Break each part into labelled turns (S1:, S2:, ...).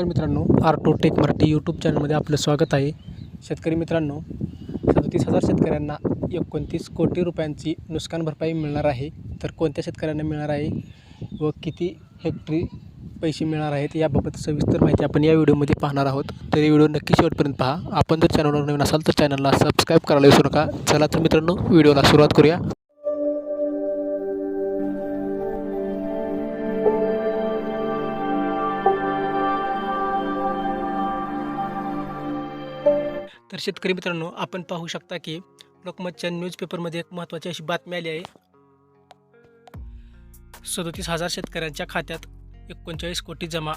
S1: नमस्कार मित्रांनो auto take Marathi YouTube चॅनलमध्ये आपलं स्वागत आहे. शेतकरी मित्रांनो सदतीस हजार शेतकऱ्यांना एकोणतीस कोटी रुपयांची नुकसान भरपाई मिळणार आहे. तर कोणत्या शेतकऱ्यांना मिळणार आहे व किती हेक्टरी पैसे मिळणार आहेत याबाबत सविस्तर माहिती आपण या व्हिडिओमध्ये पाहणार आहोत. तर व्हिडिओ नक्की शेवटपर्यंत पहा. आपण जर चॅनलवर नवीन असाल तर चॅनलला सबस्क्राईब करायला विसरू नका. चला तर मित्रांनो व्हिडिओला सुरुवात करूया. तर शेतकरी मित्रांनो आपण पाहू शकता की लोकमतच्या न्यूजपेपरमध्ये एक महत्त्वाची अशी बातमी आली आहे. सदोतीस हजार शेतकऱ्यांच्या खात्यात एकोणचाळीस कोटी जमा.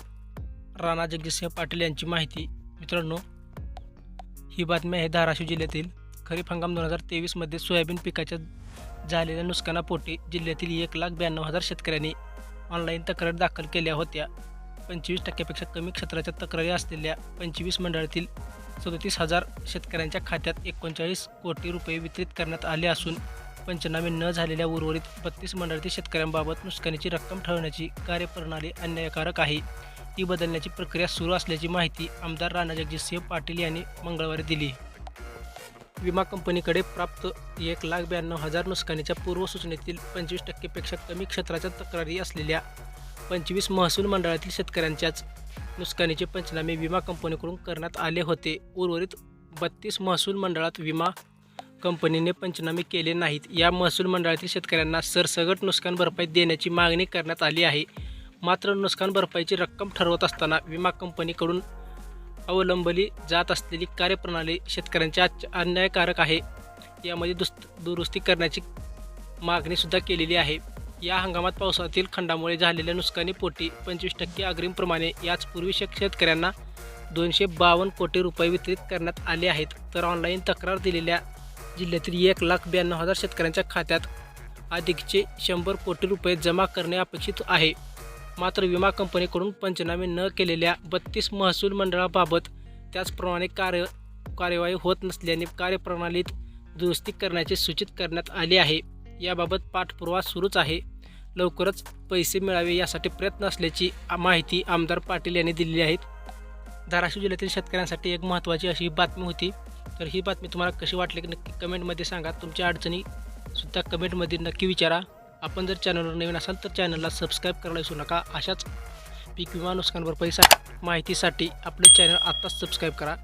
S1: राणा जगजितसिंह पाटील यांची माहिती. मित्रांनो ही बातमी आहे धाराशिव जिल्ह्यातील खरीप हंगाम दोन हजार तेवीसमध्ये सोयाबीन पिकाच्या झालेल्या नुकसानापोटी जिल्ह्यातील एक लाख ब्याण्णव हजार शेतकऱ्यांनी ऑनलाईन तक्रार दाखल केल्या होत्या. पंचवीस टक्क्यापेक्षा कमी क्षेत्राच्या तक्रारी असलेल्या पंचवीस मंडळातील सदतीस हजार शेतकऱ्यांच्या खात्यात एकोणचाळीस कोटी रुपये वितरित करण्यात आले असून पंचनामे न झालेल्या उर्वरित बत्तीस मंडळातील शेतकऱ्यांबाबत नुकसानीची रक्कम ठरवण्याची कार्यप्रणाली अन्यायकारक आहे. ती बदलण्याची प्रक्रिया सुरू असल्याची माहिती आमदार राणा जगजितसिंह पाटील यांनी मंगळवारी दिली. विमा कंपनीकडे प्राप्त एक लाख ब्याण्णव हजार नुकसानीच्या पूर्वसूचनेतील पंचवीस टक्केपेक्षा कमी क्षेत्राच्या तक्रारी असलेल्या पंचवीस महसूल मंडळातील शेतकऱ्यांच्याच नुकसानीचे पंचनामे विमा कंपनीकडून करण्यात आले होते. उर्वरित बत्तीस महसूल मंडळात विमा कंपनीने पंचनामे केले नाहीत. या महसूल मंडळातील शेतकऱ्यांना सरसगट नुकसान भरपाई देण्याची मागणी करण्यात आली आहे. मात्र नुकसान भरपाईची रक्कम ठरवत असताना विमा कंपनीकडून अवलंबली जात असलेली कार्यप्रणाली शेतकऱ्यांच्या अन्यायकारक आहे. यामध्ये दुस्त दुरुस्ती करण्याची मागणीसुद्धा केलेली आहे. या हंगामात पावसातील खंडामुळे झालेल्या नुकसानीपोटी पंचवीस टक्के अग्रिमप्रमाणे याचपूर्वी शेतकऱ्यांना दोनशे बावन्न कोटी रुपये वितरित करण्यात आले आहेत. तर ऑनलाईन तक्रार दिलेल्या जिल्ह्यातील एक लाख ब्याण्णव हजार शेतकऱ्यांच्या खात्यात अधिकचे शंभर कोटी रुपये जमा करणे अपेक्षित आहे. मात्र विमा कंपनीकडून पंचनामे न केलेल्या बत्तीस महसूल मंडळाबाबत त्याचप्रमाणे कार्य कार्यवाही होत नसल्याने कार्यप्रणालीत दुरुस्ती करण्याचे सूचित करण्यात आले आहे. याबाबत पाठपुरावा सुरूच आहे. लवकरच पैसे मिळावे यासाठी प्रयत्न असल्याची माहिती आमदार पाटील यांनी दिलेली आहे. धाराशिव जिल्ह्यातील शेतकऱ्यांसाठी एक महत्त्वाची अशी बातमी होती. तर ही बातमी तुम्हाला कशी वाटली की नक्की कमेंटमध्ये सांगा. तुमच्या अडचणी सुद्धा कमेंटमध्ये नक्की विचारा. आपण जर चॅनलवर नवीन असाल तर चॅनलला सबस्क्राईब करायला विसरू नका. अशाच पीक विमा नुकसान भरपाईसाठी माहितीसाठी आपले चॅनल आत्ताच सबस्क्राईब करा.